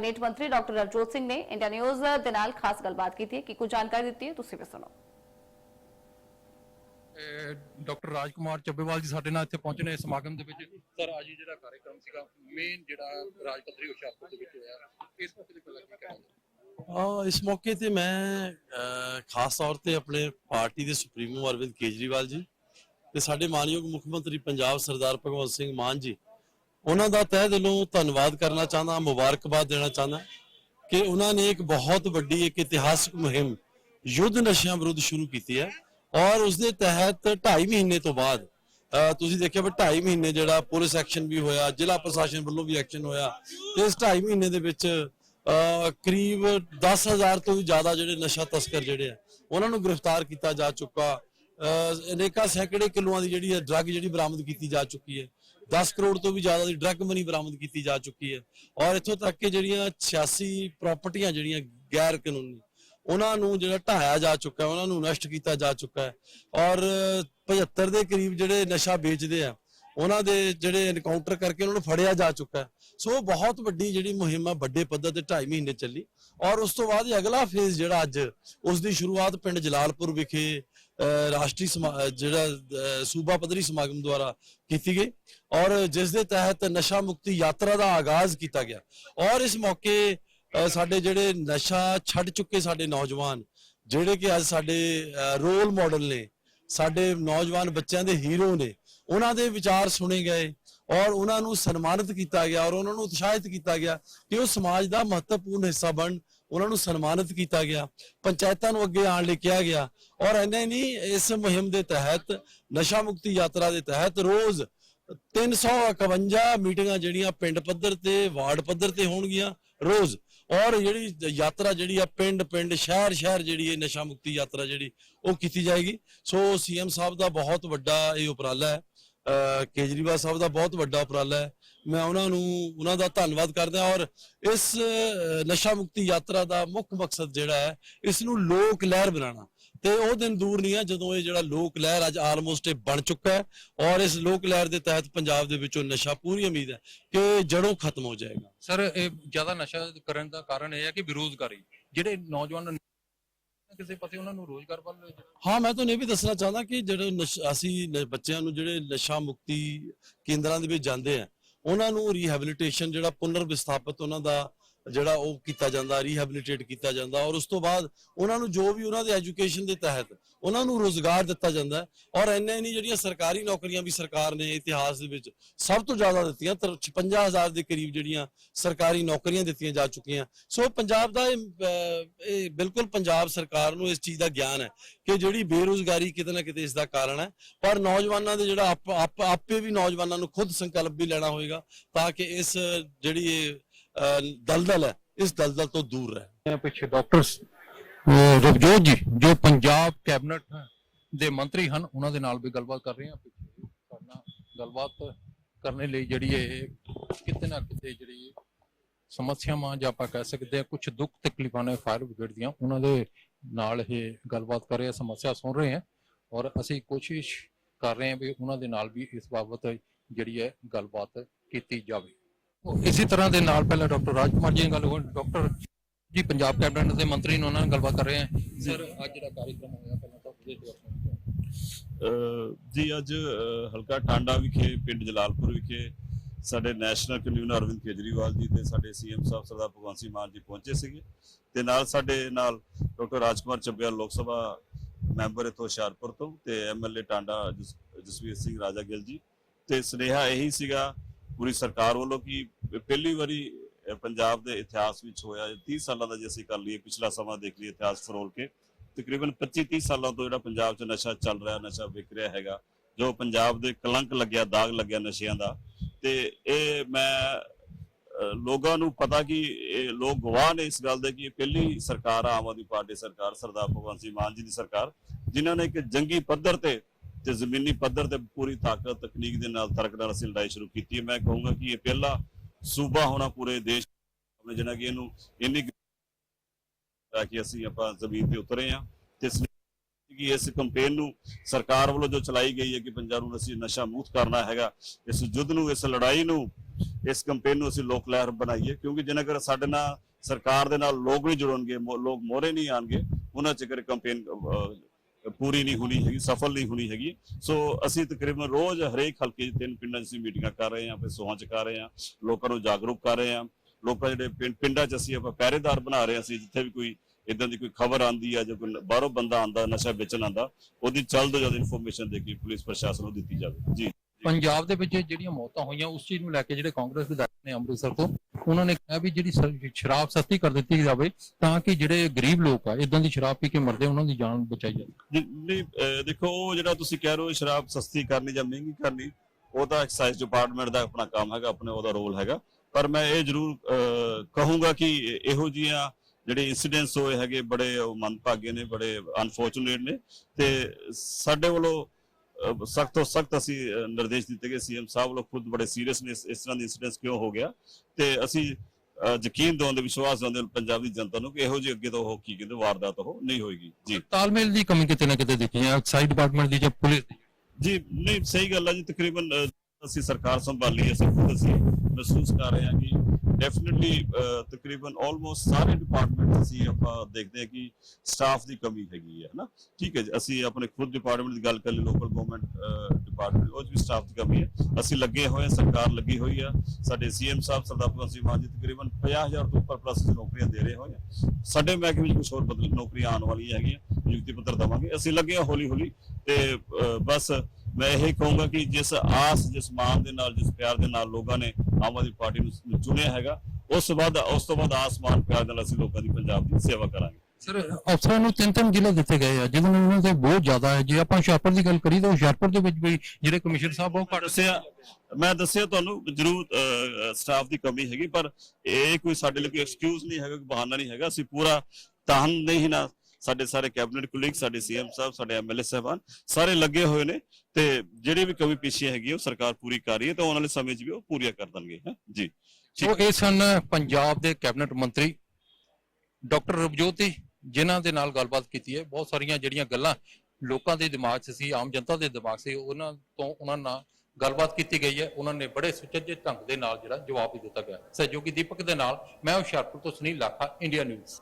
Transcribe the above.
Cabinet ਮੰਤਰੀ doctor Harjot Singh ਨੇ India news ਦੇ ਨਾਲ ਖਾਸ ਗੱਲਬਾਤ ਕੀਤੀ ਹੈ। ਕਿ ਕੁਝ ਜਾਣਕਾਰੀ ਦਿੱਤੀ ਹੈ? ਤੁਸੀਂ ਵੀ ਸੁਣੋ। ਡਾਕਟਰ ਰਾਜਕੁਮਾਰ ਚੱਬੇਵਾਲ ਜੀ ਸਾਡੇ ਨਾਲ ਇੱਥੇ ਪਹੁੰਚੇ ਨੇ ਇਸ ਸਮਾਗਮ ਦੇ ਵਿੱਚ। ਸਰ ਅੱਜ ਜਿਹੜਾ ਕਾਰਜਕ੍ਰਮ ਸੀਗਾ ਮੇਨ ਜਿਹੜਾ ਰਾਜ ਪੱਧਰੀ ਹੁਸ਼ਿਆਰਪੁਰ ਦੇ ਵਿੱਚ ਹੋਇਆ ਇਸ ਮੌਕੇ ਤੇ ਪਹਿਲਾਂ ਕੀ ਕਹਿਣਾ ਆ ਇਸ ਮੌਕੇ ਤੇ ਮੈਂ ਖਾਸ ਤੌਰ ਤੇ ਆਪਣੇ ਪਾਰਟੀ ਦੇ ਸੁਪਰੀਮੋ ਅਰਵਿੰਦ ਕੇਜਰੀਵਾਲ ਜੀ ਤੇ ਸਾਡੇ ਮਾਨਯੋਗ ਮੁੱਖ ਮੰਤਰੀ ਪੰਜਾਬ ਸਰਦਾਰ ਭਗਵੰਤ ਸਿੰਘ ਮਾਨ ਜੀ ਉਹਨਾਂ ਦਾ ਤਹਿ ਦਿਲੋਂ ਧੰਨਵਾਦ ਕਰਨਾ ਚਾਹੁੰਦਾ ਮੁਬਾਰਕਬਾਦ ਦੇਣਾ ਚਾਹੁੰਦਾ ਕਿ ਉਹਨਾਂ ਨੇ ਇੱਕ ਬਹੁਤ ਵੱਡੀ ਇੱਕ ਇਤਿਹਾਸਕ ਮੁਹਿੰਮ ਯੁੱਧ ਨਸ਼ਿਆਂ ਵਿਰੁੱਧ ਸ਼ੁਰੂ ਕੀਤੀ ਹੈ ਔਰ ਉਸ ਦੇ ਤਹਿਤ 2.5 ਮਹੀਨੇ ਤੋਂ ਬਾਅਦ ਤੁਸੀਂ ਦੇਖਿਆ ਵੀ 2.5 ਮਹੀਨੇ ਜਿਹੜਾ ਪੁਲਿਸ ਐਕਸ਼ਨ ਵੀ ਹੋਇਆ ਜ਼ਿਲ੍ਹਾ ਪ੍ਰਸ਼ਾਸਨ ਵੱਲੋਂ ਵੀ ਐਕਸ਼ਨ ਹੋਇਆ ਤੇ ਇਸ 2.5 ਮਹੀਨੇ ਦੇ ਵਿੱਚ ਅਹ, ਕਰੀਬ 10000 ਤੋਂ ਵੀ ਜ਼ਿਆਦਾ ਜਿਹੜੇ ਨਸ਼ਾ ਤਸਕਰ ਜਿਹੜੇ ਆ ਉਹਨਾਂ ਨੂੰ ਗ੍ਰਿਫਤਾਰ ਕੀਤਾ ਜਾ ਚੁੱਕਾ। ਅਹ, ਅਨੇਕਾਂ ਸੈਂਕੜੇ ਕਿਲੋਆਂ ਦੀ ਜਿਹੜੀ ਹੈ ਡਰੱਗ ਜਿਹੜੀ ਬਰਾਮਦ ਕੀਤੀ ਜਾ ਚੁੱਕੀ ਹੈ। 10 ਕਰੋੜ ਤੋਂ ਵੀ ਜ਼ਿਆਦਾ ਦੀ ਡਰੱਗ ਮਨੀ ਬਰਾਮਦ ਕੀਤੀ ਜਾ ਚੁੱਕੀ ਹੈ। ਔਰ ਇੱਥੋਂ ਤੱਕ ਕਿ ਜਿਹੜੀਆਂ 86 ਪ੍ਰਾਪਰਟੀਆਂ ਜਿਹੜੀਆਂ ਗੈਰ ਕਾਨੂੰਨੀ, ਉਹਨਾਂ ਨੂੰ ਜਿਹੜਾ ਢਾਇਆ ਜਾ ਚੁੱਕਾ ਹੈ, ਉਹਨਾਂ ਨੂੰ ਨਸ਼ਟ ਕੀਤਾ ਜਾ ਚੁੱਕਾ ਹੈ। ਔਰ 75 ਦੇ ਕਰੀਬ ਜਿਹੜੇ ਨਸ਼ਾ ਵੇਚਦੇ ਆ, ਉਹਨਾਂ ਦੇ ਜਿਹੜੇ ਐਨਕਾਊਂਟਰ ਕਰਕੇ ਉਹਨਾਂ ਨੂੰ ਫੜਿਆ ਜਾ ਚੁੱਕਾ ਹੈ। ਸੋ ਬਹੁਤ ਵੱਡੀ ਜਿਹੜੀ ਮੁਹਿੰਮ ਆ, ਵੱਡੇ ਪੱਧਰ ਤੇ 2.5 ਮਹੀਨੇ ਚੱਲੀ। ਔਰ ਉਸ ਤੋਂ ਬਾਅਦ ਅਗਲਾ ਫੇਜ਼ ਜਿਹੜਾ ਅੱਜ, ਉਸ ਦੀ ਸ਼ੁਰੂਆਤ ਪਿੰਡ ਜਲਾਲਪੁਰ ਵਿਖੇ ਰਾਸ਼ਟਰੀ ਸਮਾ- ਜਿਹੜਾ ਸੂਬਾ ਪੱਧਰੀ ਸਮਾਗਮ ਦੁਆਰਾ ਕੀਤੀ ਗਈ ਔਰ ਜਿਸ ਦੇ ਤਹਿਤ ਨਸ਼ਾ ਮੁਕਤੀ ਯਾਤਰਾ ਦਾ ਆਗਾਜ਼ ਕੀਤਾ ਗਿਆ। ਔਰ ਇਸ ਮੌਕੇ ਸਾਡੇ ਜਿਹੜੇ ਨਸ਼ਾ ਛੱਡ ਚੁੱਕੇ ਸਾਡੇ ਨੌਜਵਾਨ, ਜਿਹੜੇ ਕਿ ਅੱਜ ਸਾਡੇ ਰੋਲ ਮਾਡਲ ਨੇ, ਸਾਡੇ ਨੌਜਵਾਨ ਬੱਚਿਆਂ ਦੇ ਹੀਰੋ ਨੇ, ਉਹਨਾਂ ਦੇ ਵਿਚਾਰ ਸੁਣੇ ਗਏ ਔਰ ਉਹਨਾਂ ਨੂੰ ਸਨਮਾਨਿਤ ਕੀਤਾ ਗਿਆ ਔਰ ਉਹਨਾਂ ਨੂੰ ਉਤਸ਼ਾਹਿਤ ਕੀਤਾ ਗਿਆ ਕਿ ਉਹ ਸਮਾਜ ਦਾ ਮਹੱਤਵਪੂਰਨ ਹਿੱਸਾ ਬਣ ਉਹਨਾਂ ਨੂੰ ਸਨਮਾਨਿਤ ਕੀਤਾ ਗਿਆ, ਪੰਚਾਇਤਾਂ ਨੂੰ ਅੱਗੇ ਆਉਣ ਲਈ ਕਿਹਾ ਗਿਆ ਔਰ ਐਨੇ ਨਹੀਂ, ਇਸ ਮੁਹਿੰਮ ਦੇ ਤਹਿਤ, ਨਸ਼ਾ ਮੁਕਤੀ ਯਾਤਰਾ ਦੇ ਤਹਿਤ ਰੋਜ਼ 351 ਮੀਟਿੰਗਾਂ ਜਿਹੜੀਆਂ ਪਿੰਡ ਪੱਧਰ ਤੇ, ਵਾਰਡ ਪੱਧਰ ਤੇ ਹੋਣਗੀਆਂ, ਰੋਜ਼। ਔਰ ਜਿਹੜੀ ਯਾਤਰਾ ਜਿਹੜੀ ਆ ਪਿੰਡ ਪਿੰਡ, ਸ਼ਹਿਰ ਸ਼ਹਿਰ ਜਿਹੜੀ ਇਹ ਨਸ਼ਾ ਮੁਕਤੀ ਯਾਤਰਾ ਜਿਹੜੀ ਉਹ ਕੀਤੀ ਜਾਏਗੀ। ਸੋ ਸੀਐਮ ਸਾਹਿਬ ਦਾ ਬਹੁਤ ਵੱਡਾ ਇਹ ਉਪਰਾਲਾ ਹੈ। ਕੇਜਰੀਵਾਲ ਸਾਹਿਬ ਦਾ ਬਹੁਤ ਵੱਡਾ ਉਪਰਾਲਾ ਹੈ। ਮੈਂ ਉਹਨਾਂ ਨੂੰ, ਉਹਨਾਂ ਦਾ ਧੰਨਵਾਦ ਕਰਦਾ ਔਰ ਇਸ ਨਸ਼ਾ ਮੁਕਤੀ ਯਾਤਰਾ ਦਾ ਮੁੱਖ ਮਕਸਦ ਜਿਹੜਾ ਹੈ ਇਸ ਨੂੰ ਲੋਕ ਲਹਿਰ ਬਣਾਉਣਾ। ਤੇ ਉਹ ਦਿਨ ਦੂਰ ਨਹੀਂ ਆ ਜਦੋਂ ਇਹ ਜਿਹੜਾ ਲੋਕ ਲਹਿਰ ਅੱਜ ਆਲਮੋਸਟ ਇਹ ਬਣ ਚੁੱਕਾ ਹੈ ਔਰ ਇਸ ਲੋਕ ਲਹਿਰ ਦੇ ਤਹਿਤ ਪੰਜਾਬ ਦੇ ਵਿੱਚੋਂ ਨਸ਼ਾ ਪੂਰੀ ਉਮੀਦ ਹੈ ਕਿ ਜੜੋਂ ਖਤਮ ਹੋ ਜਾਏਗਾ। ਸਰ ਇਹ ਜ਼ਿਆਦਾ ਨਸ਼ਾ ਕਰਨ ਦਾ ਕਾਰਨ ਇਹ ਹੈ ਕਿ ਬੇਰੋਜ਼ਗਾਰੀ, ਜਿਹੜੇ ਨੌਜਵਾਨ ਕਿਸੇ ਪਾਸੇ ਉਹਨਾਂ ਨੂੰ ਰੋਜ਼ਗਾਰ ਵੱਲ ਜਿਹੜਾ ਹਾਂ, ਮੈਂ ਤੁਹਾਨੂੰ ਇਹ ਵੀ ਦੱਸਣਾ ਚਾਹੁੰਦਾ ਕਿ ਜਿਹੜੇ ਨਸ਼- ਅਸੀਂ ਨ- ਬੱਚਿਆਂ ਨੂੰ ਜਿਹੜੇ ਨਸ਼ਾ ਮੁਕਤੀ ਕੇਂਦਰਾਂ ਦੇ ਵਿੱਚ ਜਾਂਦੇ ਆ, ਉਹਨਾਂ ਨੂੰ ਰੀਹੈਬਿਲਿਟੇਸ਼ਨ ਜਿਹੜਾ ਪੁਨਰ ਵਿਸਥਾਪਿਤ ਉਹਨਾਂ ਦਾ ਜਿਹੜਾ ਉਹ ਕੀਤਾ ਜਾਂਦਾ ਰੀਹੈਬਿਲਿਟੇਟ ਕੀਤਾ ਜਾਂਦਾ ਔਰ ਉਸ ਤੋਂ ਬਾਅਦ ਉਹਨਾਂ ਨੂੰ ਜੋ ਵੀ ਉਹਨਾਂ ਦੇ ਐਜੂਕੇਸ਼ਨ ਦੇ ਤਹਿਤ ਉਹਨਾਂ ਨੂੰ ਰੋਜ਼ਗਾਰ ਦਿੱਤਾ ਜਾਂਦਾ ਔਰ ਇੰਨੇ ਨਹੀਂ ਜਿਹੜੀਆਂ ਸਰਕਾਰੀ ਨੌਕਰੀਆਂ ਵੀ ਸਰਕਾਰ ਨੇ ਇਤਿਹਾਸ ਦੇ ਵਿੱਚ ਸਭ ਤੋਂ ਜ਼ਿਆਦਾ ਦਿੱਤੀਆਂ 55000 ਦੇ ਕਰੀਬ ਜਿਹੜੀਆਂ ਸਰਕਾਰੀ ਨੌਕਰੀਆਂ ਦਿੱਤੀਆਂ ਜਾ ਚੁੱਕੀਆਂ। ਸੋ ਪੰਜਾਬ ਦਾ ਇਹ ਬਿਲਕੁਲ ਪੰਜਾਬ ਸਰਕਾਰ ਨੂੰ ਇਸ ਚੀਜ਼ ਦਾ ਗਿਆਨ ਹੈ ਕਿ ਜਿਹੜੀ ਬੇਰੋਜ਼ਗਾਰੀ ਕਿਤੇ ਨਾ ਕਿਤੇ ਇਸ ਦਾ ਕਾਰਨ ਹੈ। ਪਰ ਨੌਜਵਾਨਾਂ ਦੇ ਜਿਹੜਾ ਆਪੇ ਵੀ ਨੌਜਵਾਨਾਂ ਨੂੰ ਖੁਦ ਸੰਕਲਪ ਵੀ ਲੈਣਾ ਹੋਏਗਾ ਤਾਂ ਕਿ ਇਸ ਜਿਹੜੀ ਇਹ ਦਲਦਲ ਹੈ, ਇਸ ਦਲਦਲ ਤੋਂ ਦੂਰ ਰਹੇ। ਪਿੱਛੇ ਡਾਕਟਰ ਰਵਜੋਤ ਜੀ, ਜੋ ਪੰਜਾਬ ਕੈਬਨਿਟ ਦੇ ਮੰਤਰੀ ਹਨ, ਉਹਨਾਂ ਦੇ ਨਾਲ ਵੀ ਗੱਲਬਾਤ ਕਰ ਰਹੇ ਹਾਂ। ਪਿੱਛੇ ਗੱਲਬਾਤ ਕਰਨ ਲਈ ਜਿਹੜੀ ਇਹ ਕਿਤੇ ਨਾ ਕਿਤੇ ਜਿਹੜੀ ਸਮੱਸਿਆਵਾਂ ਜਾਂ ਆਪਾਂ ਕਹਿ ਸਕਦੇ ਹਾਂ ਕੁਝ ਦੁੱਖ ਤਕਲੀਫਾਂ ਨੇ ਫਾਇਰ ਬ੍ਰਿਗੇਡ ਦੀਆਂ, ਉਹਨਾਂ ਦੇ ਨਾਲ ਇਹ ਗੱਲਬਾਤ ਕਰ ਰਹੇ ਹਾਂ, ਸਮੱਸਿਆ ਸੁਣ ਰਹੇ ਹਾਂ ਔਰ ਅਸੀਂ ਕੋਸ਼ਿਸ਼ ਕਰ ਰਹੇ ਹਾਂ ਵੀ ਉਹਨਾਂ ਦੇ ਨਾਲ ਵੀ ਇਸ ਬਾਬਤ ਜਿਹੜੀ ਹੈ ਗੱਲਬਾਤ ਕੀਤੀ ਜਾਵੇ। ਇਸੇ ਤਰ੍ਹਾਂ ਦੇ ਨਾਲ ਪਹਿਲਾਂ ਡਾਕਟਰ ਰਾਜਕੁਮਾਰ ਜੀ ਨਾਲ ਗੱਲ ਹੋਈ, ਡਾਕਟਰ ਜੀ, ਪੰਜਾਬ ਕੈਬਨਿਟ ਦੇ ਮੰਤਰੀ ਨੇ ਉਹਨਾਂ ਨਾਲ ਗੱਲਬਾਤ ਕਰ ਰਹੇ ਹਾਂ। ਸਰ, ਅੱਜ ਜਿਹੜਾ ਕਾਰਜਕ੍ਰਮ ਹੋਇਆ, ਪਹਿਲਾਂ ਤਾਂ ਉਹਦੇ ਤੇ ਜੀ, ਅੱਜ ਹਲਕਾ ਟਾਂਡਾ ਵਿਖੇ, ਪਿੰਡ ਜਲਾਲਪੁਰ ਵਿਖੇ ਸਾਡੇ ਨੈਸ਼ਨਲ ਕਨਵੀਨਰ ਅਰਵਿੰਦ ਕੇਜਰੀਵਾਲ ਜੀ ਤੇ ਸਾਡੇ ਸੀਐਮ ਸਾਹਿਬ ਸਰਦਾਰ ਭਗਵੰਤ ਸਿੰਘ ਮਾਨ ਜੀ ਪਹੁੰਚੇ ਸੀਗੇ ਤੇ ਨਾਲ ਸਾਡੇ ਨਾਲ ਡਾਕਟਰ ਰਾਜਕੁਮਾਰ ਚੱਬਿਆ ਲੋਕ ਸਭਾ ਮੈਂਬਰ ਇਥੋਂ ਹੁਸ਼ਿਆਰਪੁਰ ਤੋਂ ਤੇ ਐਮਐਲਏ ਟਾਂਡਾ ਜਸ- ਜਸਵੀਰ ਸਿੰਘ ਰਾਜਾ ਗਿੱਲ ਜੀ। ਤੇ ਸੁਨੇਹਾ ਇਹੀ ਸੀਗਾ, ਪੂਰੀ ਸਰਕਾਰ ਵੱਲੋਂ ਕਿ ਪਹਿਲੀ ਵਾਰੀ ਪੰਜਾਬ ਦੇ ਇਤਿਹਾਸ ਵਿੱਚ ਹੋਇਆ 30 ਸਾਲਾਂ ਦਾ ਜੇ ਅਸੀਂ ਕਰ ਲਈਏ, ਪਿਛਲਾ ਸਮਾਂ ਦੇਖ ਲਈਏ ਇਤਿਹਾਸ ਫਰੋਲ ਕੇ, ਤਕਰੀਬਨ 25 30 ਸਾਲਾਂ ਤੋਂ ਜਿਹੜਾ ਪੰਜਾਬ 'ਚ ਨਸ਼ਾ ਚੱਲ ਰਿਹਾ, ਨਸ਼ਾ ਵਿਕ ਰਿਹਾ ਹੈਗਾ, ਜੋ ਪੰਜਾਬ ਦੇ ਕਲੰਕ ਲੱਗਿਆ, ਦਾਗ ਲੱਗਿਆ ਨਸ਼ਿਆਂ ਦਾ। ਤੇ ਇਹ ਮੈਂ ਲੋਕਾਂ ਨੂੰ ਪਤਾ ਕਿ ਇਹ ਲੋਕ ਗਵਾਹ ਨੇ ਇਸ ਗੱਲ ਦੇ ਕਿ ਇਹ ਪਹਿਲੀ ਸਰਕਾਰ ਆਮ ਆਦਮੀ ਪਾਰਟੀ ਸਰਕਾਰ, ਸਰਦਾਰ ਭਗਵੰਤ ਸਿੰਘ ਮਾਨ ਜੀ ਦੀ ਸਰਕਾਰ, ਜਿਨ੍ਹਾਂ ਨੇ ਇੱਕ ਜੰਗੀ ਪੱਧਰ ਤੇ ਤੇ ਜ਼ਮੀਨੀ ਪੱਧਰ ਤੇ ਪੂਰੀ ਤਾਕਤ, ਤਕਨੀਕ ਦੇ ਨਾਲ, ਤਰਕ ਨਾਲ ਅਸੀਂ ਲੜਾਈ ਸ਼ੁਰੂ ਕੀਤੀ ਹੈ। ਮੈਂ ਕਹੂੰਗਾ ਕਿ ਇਹ ਪਹਿਲਾ ਸੂਬਾ ਹੋਣਾ ਪੂਰੇ ਦੇਸ਼ ਵਿੱਚ ਜਿਹੜਾ ਕਿ ਇਹਨੂੰ ਇੰਨੀ ਤਾਂ ਕਿ ਅਸੀਂ ਆਪਾਂ ਜ਼ਮੀਨ ਤੇ ਉਤਰੇ ਆ ਤੇ ਕਿ ਇਸ ਕੰਪੇਨ ਨੂੰ ਸਰਕਾਰ ਵੱਲੋਂ ਜੋ ਚਲਾਈ ਗਈ ਹੈ ਕਿ ਪੰਜਾਬ ਨੂੰ ਅਸੀਂ ਨਸ਼ਾ ਮੁਕਤ ਕਰਨਾ ਹੈਗਾ, ਇਸ ਯੁੱਧ ਨੂੰ, ਇਸ ਲੜਾਈ ਨੂੰ, ਇਸ ਕੰਪੇਨ ਨੂੰ ਅਸੀਂ ਲੋਕ ਲਹਿਰ ਬਣਾਈਏ। ਕਿਉਂਕਿ ਜਿੰਨਾ ਕਰ ਸਾਡੇ ਨਾਲ ਸਰਕਾਰ ਦੇ ਨਾਲ ਲੋਕ ਨਹੀਂ ਜੁੜਨਗੇ ਲੋਕ ਮੋਰੇ ਨਹੀਂ ਆਣਗੇ ਉਹਨਾਂ ਚਿਰ ਕੈਂਪੇਨ ਪੂਰੀ ਨਹੀਂ ਹੋਣੀ ਹੈਗੀ, ਸਫਲ ਨਹੀਂ ਹੋਣੀ ਹੈਗੀ। ਸੋ ਅਸੀਂ ਤਕਰੀਬਨ ਰੋਜ਼ ਹਰੇਕ ਹਲਕੇ 'ਚ ਤਿੰਨ ਪਿੰਡਾਂ 'ਚ ਅਸੀਂ ਮੀਟਿੰਗਾਂ ਕਰ ਰਹੇ ਹਾਂ, ਫਿਰ ਸੋਹਾਂ 'ਚ ਕਰ ਰਹੇ ਹਾਂ, ਲੋਕਾਂ ਨੂੰ ਜਾਗਰੂਕ ਕਰ ਰਹੇ ਹਾਂ। ਲੋਕਾਂ ਜਿਹੜੇ ਪਿੰਡਾਂ 'ਚ ਅਸੀਂ ਆਪਾਂ ਪਹਿਰੇਦਾਰ ਬਣਾ ਰਹੇ ਹਾਂ, ਅਸੀਂ ਜਿੱਥੇ ਵੀ ਕੋਈ ਇਦਾਂ ਦੀ ਕੋਈ ਖਬਰ ਆਂਦੀ ਆ ਜਾਂ ਕੋਈ ਬਾਹਰੋਂ ਬੰਦਾ ਆਂਦਾ ਨਸ਼ਾ ਵੇਚਣ ਆਂਦਾ ਉਹਦੀ ਜਲਦ ਤੋਂ ਜਲਦ ਇਨਫੋਰਮੇਸ਼ਨ ਦੇ ਕੇ ਪੁਲਿਸ ਪ੍ਰਸ਼ਾਸਨ ਨੂੰ ਦਿੱਤੀ ਜਾਵੇ। ਜੀ। ਪੰਜਾਬ ਦੇ ਵਿੱਚ ਜਿਹੜੀਆਂ ਮੌਤਾਂ ਹੋਈਆਂ, ਉਸ ਚੀਜ਼ ਨੂੰ ਲੈ ਕੇ ਜਿਹੜੇ ਕਾਂਗਰਸ ਵਿਧਾਇਕ ਨੇ ਅੰਮ੍ਰਿਤਸਰ ਤੋਂ ਉਹਨਾਂ ਨੇ ਕਿਹਾ ਵੀ ਜਿਹੜੀ ਸ਼ਰਾਬ ਸਸਤੀ ਕਰ ਦਿੱਤੀ ਜਾਵੇ ਤਾਂ ਕਿ ਜਿਹੜੇ ਗਰੀਬ ਲੋਕ ਆ ਇਦਾਂ ਦੀ ਸ਼ਰਾਬ ਪੀ ਕੇ ਮਰਦੇ ਉਹਨਾਂ ਦੀ ਜਾਨ ਬਚਾਈ ਜਾਵੇ। ਨਹੀਂ ਦੇਖੋ ਜਿਹੜਾ ਤੁਸੀਂ ਕਹਿ ਰਹੇ ਹੋ ਸ਼ਰਾਬ ਸਸਤੀ ਕਰਨੀ ਜਾਂ ਮਹਿੰਗੀ ਕਰਨੀ, ਉਹ ਤਾਂ ਐਕਸਾਈਜ਼ ਡਿਪਾਰਟਮੈਂਟ ਦਾ ਆਪਣਾ ਕੰਮ ਹੈਗਾ, ਆਪਣੇ ਉਹਦਾ ਰੋਲ ਹੈਗਾ। ਪਰ ਮੈਂ ਇਹ ਜ਼ਰੂਰ ਕਹੂੰਗਾ ਕਿ ਇਹੋ ਜੀਆਂ ਜਿਹੜੇ ਇਨਸੀਡੈਂਟਸ ਹੋਏ ਹੈਗੇ, ਬੜੇ ਮੰਦਭਾਗੇ ਨੇ, ਬੜੇ ਅਨਫੋਰਚੂਨੇਟ ਨੇ। ਤੇ ਸਾਡੇ ਵੱਲੋਂ ਸਖਤ ਤੋਂ ਸਖਤ ਅਸੀਂ ਨਿਰਦੇਸ਼ ਦਿੱਤੇ ਗਏ। ਸੀਐਮ ਸਾਹਿਬ ਵੱਲੋਂ ਖੁਦ ਬੜੇ ਸੀਰੀਅਸ ਨੇ। ਇਸ ਤਰ੍ਹਾਂ ਦੀ ਇਨਸੀਡੈਂਟਸ ਕਿਉਂ ਹੋ ਗਿਆ? ਤੇ ਅਸੀਂ ਯਕੀਨ ਦਿਵਾਉਂਦੇ ਵਿਸ਼ਵਾਸ ਦਿਵਾਉਂਦੇ ਪੰਜਾਬ ਦੀ ਜਨਤਾ ਨੂੰ ਕਿ ਇਹੋ ਜਿਹੀ ਅੱਗੇ ਤੋਂ ਉਹ ਕੀ ਕਹਿੰਦੇ ਵਾਰਦਾਤ ਉਹ ਨਹੀਂ ਹੋਏਗੀ। ਜੀ। ਤਾਲਮੇਲ ਦੀ ਕਮੀ ਕਿਤੇ ਨਾ ਕਿਤੇ ਦਿਖੀ ਹੈ। ਐਕਸਾਈਜ਼ ਡਿਪਾਰਟਮੈਂਟ ਦੀ ਜਾਂ ਪੁਲਿਸ ਜੀ ਨਹੀਂ ਸਹੀ ਗੱਲ ਹੈ ਜੀ। ਤਕਰੀਬਨ ਅਸੀਂ ਸਰਕਾਰ ਸੰਭਾਲੀ ਅਸੀਂ ਖੁਦ ਅਸੀਂ ਮਹਿਸੂਸ ਕਰ ਰਹੇ ਹਾਂ ਕਿ ਡੈਫੀਨਿਟਲੀ ਤਕਰੀਬਨ ਆਲਮੋਸਟ ਸਾਰੇ ਡਿਪਾਰਟਮੈਂਟ ਅਸੀਂ ਆਪਾਂ ਦੇਖਦੇ ਹਾਂ ਕਿ ਸਟਾਫ ਦੀ ਕਮੀ ਹੈਗੀ ਹੈ ਨਾ ਠੀਕ ਹੈ ਅਸੀਂ ਆਪਣੇ ਖੁਦ ਡਿਪਾਰਟਮੈਂਟ ਦੀ ਗੱਲ ਕਰ ਲਈ ਲੋਕਲ ਗਵਰਨਮੈਂਟ ਡਿਪਾਰਟਮੈਂਟ ਉਹ ਵੀ ਸਟਾਫ ਦੀ ਕਮੀ ਹੈ। ਅਸੀਂ ਲੱਗੇ ਹੋਏ ਹਾਂ, ਸਰਕਾਰ ਲੱਗੀ ਹੋਈ ਆ। ਸਾਡੇ ਸੀਐਮ ਸਾਹਿਬ, ਸਰਦਾਰ ਭਗਵੰਤ ਸਿੰਘ ਮਾਨ ਜੀ ਤਕਰੀਬਨ 50000 ਤੋਂ ਉੱਪਰ ਪਲੱਸ ਨੌਕਰੀਆਂ ਦੇ ਰਹੇ ਹੋਏ ਆ। ਸਾਡੇ ਮਹਿਕਮੇ ਵਿੱਚ ਕੁਝ ਹੋਰ ਬਦਲ ਨੌਕਰੀਆਂ ਆਉਣ ਵਾਲੀਆਂ ਹੈਗੀਆਂ, ਨਿਯੁਕਤੀ ਪੱਤਰ ਦਵਾਂਗੇ। ਅਸੀਂ ਲੱਗੇ ਹਾਂ ਹੌਲੀ ਹੌਲੀ ਤੇ ਬਸ ਮੈਂ ਇਹ ਕਹੂੰਗਾ ਕਿ ਜਿਸ ਆਸ ਜਿਸ ਮਾਨ ਦੇ ਨਾਲ ਜਿਸ ਪਿਆਰ ਦੇ ਨਾਲ ਲੋਕਾਂ ਨੇ ਆਮ ਆਦਮੀ ਪਾਰਟੀ ਨੂੰ ਚੁਣਿਆ ਹੈਗਾ ਉਸ ਤੋਂ ਬਾਅਦ ਉਸ ਤੋਂ ਬਾਅਦ ਆਸਮਾਨ ਪਿਆਰ ਨਾਲ ਅਸੀਂ ਲੋਕਾਂ ਦੀ ਪੰਜਾਬ ਦੀ ਸੇਵਾ ਕਰਾਂਗੇ। ਸਰ ਅਫਸਰਾਂ ਨੂੰ ਤਿੰਨ ਤਿੰਨ ਜ਼ਿਲ੍ਹੇ ਦਿੱਤੇ ਗਏ ਆ ਜਿਹਦੇ ਨਾਲ ਉਹਨਾਂ ਦੇ ਬਹੁਤ ਜ਼ਿਆਦਾ ਹੈ। ਜੇ ਆਪਾਂ ਹੁਸ਼ਿਆਰਪੁਰ ਦੀ ਗੱਲ ਕਰੀ ਤਾਂ ਹੁਸ਼ਿਆਰਪੁਰ ਦੇ ਵਿੱਚ ਵੀ ਜਿਹੜੇ ਕਮਿਸ਼ਨਰ ਸਾਹਿਬ ਉਹ ਘੱਟ ਦੱਸਿਆ ਮੈਂ ਦੱਸਿਆ ਤੁਹਾਨੂੰ ਜਰੂਰ ਸਟਾਫ ਦੀ ਕਮੀ ਹੈਗੀ ਪਰ ਇਹ ਕੋਈ ਸਾਡੇ ਲਈ ਕੋਈ ਐਕਸਕਿਊਜ਼ ਨਹੀਂ ਹੈਗਾ ਕੋਈ ਬਹਾਨਾ ਨਹੀਂ ਹੈਗਾ। ਅਸੀਂ ਪੂਰਾ ਤਾਹਨ ਨਹੀਂ ਨਾ ਸਾਡੇ ਸਾਰੇ ਕੈਬਨਿਟ ਕੁਲੀਗ ਸਾਡੇ ਸੀਐਮ ਸਾਹਿਬ, ਸਾਡੇ ਐਮਐਲਏ ਸਾਹਿਬਾਨ, ਸਾਰੇ ਲੱਗੇ ਹੋਏ ਨੇ ਤੇ ਜਿਹੜੀ ਵੀ ਕਮੀ ਪੇਸ਼ੀ ਹੈਗੀ ਉਹ ਸਰਕਾਰ ਪੂਰੀ ਕਰ ਰਹੀ ਹੈ ਤੇ ਆਉਣ ਵਾਲੇ ਸਮੇਂ 'ਚ ਵੀ ਉਹ ਪੂਰੀਆਂ ਕਰ ਦੇਣਗੇ ਜੀ। ਸੋ ਇਹ ਸਨ ਪੰਜਾਬ ਦੇ ਕੈਬਨਿਟ ਮੰਤਰੀ ਡਾਕਟਰ ਰਵਜੋਤੀ ਜਿਨ੍ਹਾਂ ਦੇ ਨਾਲ ਗੱਲਬਾਤ ਕੀਤੀ ਹੈ। ਬਹੁਤ ਸਾਰੀਆਂ ਜਿਹੜੀਆਂ ਗੱਲਾਂ ਲੋਕਾਂ ਦੇ ਦਿਮਾਗ 'ਚ ਸੀ, ਆਮ ਜਨਤਾ ਦੇ ਦਿਮਾਗ 'ਚ ਸੀ, ਉਹਨਾਂ ਤੋਂ ਉਹਨਾਂ ਨਾਲ ਗੱਲਬਾਤ ਕੀਤੀ ਗਈ ਹੈ। ਉਹਨਾਂ ਨੇ ਬੜੇ ਸੁਚੱਜੇ ਢੰਗ ਦੇ ਨਾਲ ਜਿਹੜਾ ਜਵਾਬ ਵੀ ਦਿੱਤਾ ਗਿਆ। ਸਹਿਯੋਗੀ ਦੀਪਕ ਦੇ ਨਾਲ, ਮੈਂ ਹੁਸ਼ਿਆਰਪੁਰ ਤੋਂ ਸੁਨੀਲ ਲਾਖਾ, ਇੰਡੀਆ ਨਿਊਜ਼।